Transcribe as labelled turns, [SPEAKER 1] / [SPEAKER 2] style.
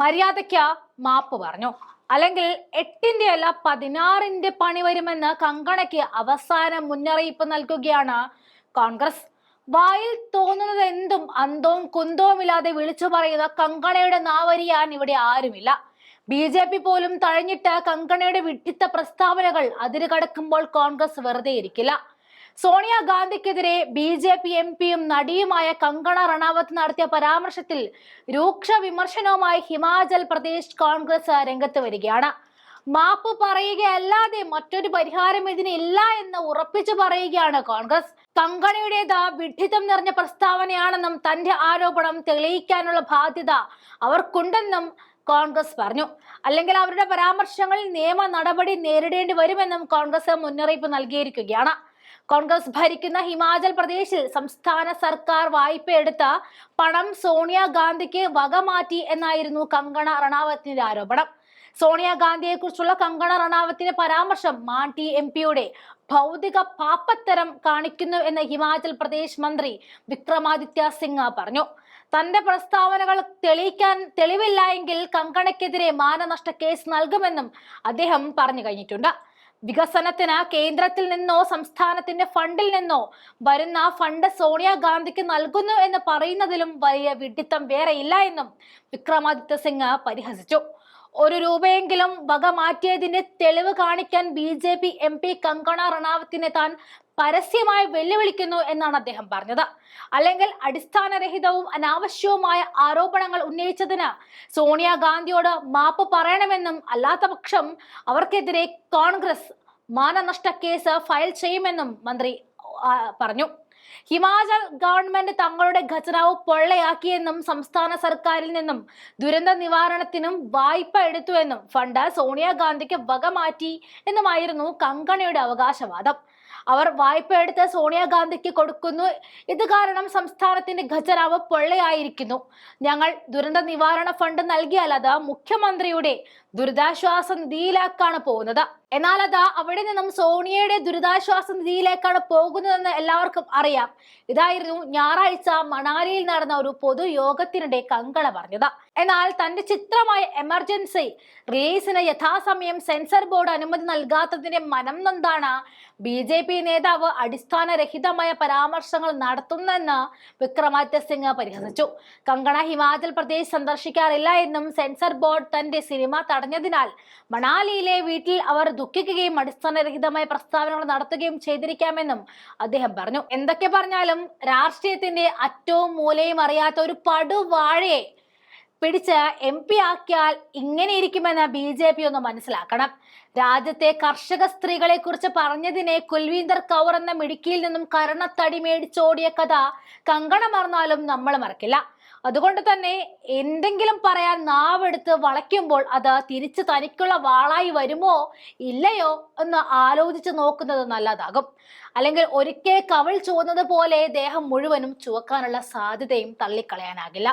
[SPEAKER 1] മര്യാദയ്ക്ക് മാപ്പ് പറഞ്ഞു. അല്ലെങ്കിൽ എട്ടിന്റെ അല്ല പതിനാറിന്റെ പണി വരുമെന്ന് കങ്കണയ്ക്ക് അവസാന മുന്നറിയിപ്പ് നൽകുകയാണ് കോൺഗ്രസ്. വായിൽ തോന്നുന്നത് എന്തും അന്തവും കുന്തവും ഇല്ലാതെ വിളിച്ചു പറയുന്ന കങ്കണയുടെ നാവരിയാൻ ഇവിടെ ആരുമില്ല. ബി ജെ പി പോലും തഴഞ്ഞിട്ട് കങ്കണയുടെ വിട്ടിത്ത പ്രസ്താവനകൾ അതിരുകടക്കുമ്പോൾ കോൺഗ്രസ് വെറുതെ ഇരിക്കില്ല സോണിയാഗാന്ധിക്കെതിരെ ബി ജെ പി എം പിയും നടിയുമായ കങ്കണ റണാവത്ത് നടത്തിയ പരാമർശത്തിൽ രൂക്ഷ വിമർശനവുമായി ഹിമാചൽ പ്രദേശ് കോൺഗ്രസ് രംഗത്ത് വരികയാണ്. മാപ്പ് പറയുകയല്ലാതെ മറ്റൊരു പരിഹാരം ഇതിനില്ല എന്ന് ഉറപ്പിച്ചു പറയുകയാണ് കോൺഗ്രസ്. കങ്കണയുടേത് വിഡ്ഢിത്തം നിറഞ്ഞ പ്രസ്താവനയാണെന്നും തന്റെ ആരോപണം തെളിയിക്കാനുള്ള ബാധ്യത അവർക്കുണ്ടെന്നും കോൺഗ്രസ് പറഞ്ഞു. അല്ലെങ്കിൽ അവരുടെ പരാമർശങ്ങളിൽ നിയമ നടപടി നേരിടേണ്ടി വരുമെന്നും കോൺഗ്രസ് മുന്നറിയിപ്പ് നൽകിയിരിക്കുകയാണ്. കോൺഗ്രസ് ഭരിക്കുന്ന ഹിമാചൽ പ്രദേശിൽ സംസ്ഥാന സർക്കാർ വായ്പ എടുത്ത പണം സോണിയാഗാന്ധിക്ക് വകമാറ്റി എന്നായിരുന്നു കങ്കണ റണാവത്തിന്റെ ആരോപണം. സോണിയാഗാന്ധിയെ കുറിച്ചുള്ള കങ്കണ റണാവത്തിന്റെ പരാമർശം മാണ്ടി എം പിയുടെ ഭൗതിക പാപ്പത്തരം കാണിക്കുന്നു എന്ന് ഹിമാചൽ പ്രദേശ് മന്ത്രി വിക്രമാദിത്യ സിംഗ് പറഞ്ഞു. തന്റെ പ്രസ്താവനകൾ തെളിയിക്കാൻ തെളിവില്ല എങ്കിൽ കങ്കണയ്ക്കെതിരെ മാനനഷ്ട കേസ് നൽകുമെന്നും അദ്ദേഹം പറഞ്ഞു കഴിഞ്ഞിട്ടുണ്ട്. വികസനത്തിന് കേന്ദ്രത്തിൽ നിന്നോ സംസ്ഥാനത്തിന്റെ ഫണ്ടിൽ നിന്നോ വരുന്ന ഫണ്ട് സോണിയാഗാന്ധിക്ക് നൽകുന്നു എന്ന് പറയുന്നതിലും വലിയ വിഡിത്തം വേറെയില്ല എന്നും വിക്രമാദിത്യ സിംഗ് പരിഹസിച്ചു. ഒരു രൂപയെങ്കിലും വക മാറ്റിയതിന്റെ തെളിവ് കാണിക്കാൻ B J P M P Kangana റണാവത്തിനെ താൻ പരസ്യമായി വെല്ലുവിളിക്കുന്നു എന്നാണ് അദ്ദേഹം പറഞ്ഞത്. അല്ലെങ്കിൽ അടിസ്ഥാനരഹിതവും അനാവശ്യവുമായ ആരോപണങ്ങൾ ഉന്നയിച്ചതിന് സോണിയാഗാന്ധിയോട് മാപ്പ് പറയണമെന്നും അല്ലാത്ത പക്ഷം അവർക്കെതിരെ കോൺഗ്രസ് മാനനഷ്ട കേസ് ഫയൽ ചെയ്യുമെന്നും മന്ത്രി പറഞ്ഞു. ഹിമാചൽ ഗവൺമെന്റ് തങ്ങളുടെ ഖജനാവ് പൊള്ളയാക്കിയെന്നും സംസ്ഥാന സർക്കാരിൽ നിന്നും ദുരന്ത നിവാരണത്തിനും വായ്പ എടുത്തുവെന്നും ഫണ്ട് സോണിയാഗാന്ധിക്ക് വകമാറ്റി എന്നുമായിരുന്നു കങ്കണയുടെ അവകാശവാദം. അവർ വായ്പ എടുത്ത് സോണിയാഗാന്ധിക്ക് കൊടുക്കുന്നു. ഇത് കാരണം സംസ്ഥാനത്തിന്റെ ഖജനാവ് പൊള്ളയായിരിക്കുന്നു. ഞങ്ങൾ ദുരന്ത നിവാരണ ഫണ്ട് നൽകിയാൽ അത് മുഖ്യമന്ത്രിയുടെ ദുരിതാശ്വാസ നിധിയിലേക്കാണ് പോകുന്നത്. എന്നാൽ അത് അവിടെ നിന്നും സോണിയയുടെ ദുരിതാശ്വാസ നിധിയിലേക്കാണ് പോകുന്നതെന്ന് എല്ലാവർക്കും അറിയാം. ഇതായിരുന്നു ഞായറാഴ്ച മണാലിയിൽ നടന്ന ഒരു പൊതുയോഗത്തിനിടെ കങ്കണ പറഞ്ഞത്. എന്നാൽ തന്റെ ചിത്രമായ എമർജൻസി റിലീസിന് യഥാസമയം സെൻസർ ബോർഡ് അനുമതി നൽകാത്തതിന്റെ മനം നൊന്താണ് ബി ജെ പി നേതാവ് അടിസ്ഥാനരഹിതമായ പരാമർശങ്ങൾ നടത്തുന്നെന്ന് വിക്രമാദിത്യ സിംഗ് പരിഹസിച്ചു. കങ്കണ ഹിമാചൽ പ്രദേശ് സന്ദർശിക്കാറില്ല എന്നും സെൻസർ ബോർഡ് തന്റെ സിനിമ തടഞ്ഞതിനാൽ മണാലിയിലെ വീട്ടിൽ അവർ ദുഃഖിക്കുകയും അടിസ്ഥാനരഹിതമായ പ്രസ്താവനകൾ നടത്തുകയും ചെയ്തിരിക്കാമെന്നും അദ്ദേഹം പറഞ്ഞു. എന്തൊക്കെ പറഞ്ഞാലും രാഷ്ട്രീയത്തിന്റെ അറ്റവും മൂലയും അറിയാത്ത ഒരു പടുവാഴയെ പിടിച്ച് എം പി ആക്കിയാൽ ഇങ്ങനെ ഇരിക്കുമെന്ന് ബി ജെ പി ഒന്ന് മനസ്സിലാക്കണം. രാജ്യത്തെ കർഷക സ്ത്രീകളെ കുറിച്ച് പറഞ്ഞതിനെ കുൽവീന്ദർ കൗർ എന്ന മിടുക്കിയിൽ നിന്നും കരണത്തടി മേടിച്ചോടിയ കഥ കങ്കണ മറന്നാലും നമ്മൾ മറക്കില്ല. അതുകൊണ്ട് തന്നെ എന്തെങ്കിലും പറയാൻ നാവെടുത്ത് വളയ്ക്കുമ്പോൾ അത് തിരിച്ച് തനിക്കുള്ള വാളായി വരുമോ ഇല്ലയോ എന്ന് ആലോചിച്ച് നോക്കുന്നത് നല്ലതാകും. അല്ലെങ്കിൽ ഒരിക്കൽ കവിൾ ചുവന്നത് പോലെ ദേഹം മുഴുവനും ചുവക്കാനുള്ള സാധ്യതയും തള്ളിക്കളയാനാകില്ല.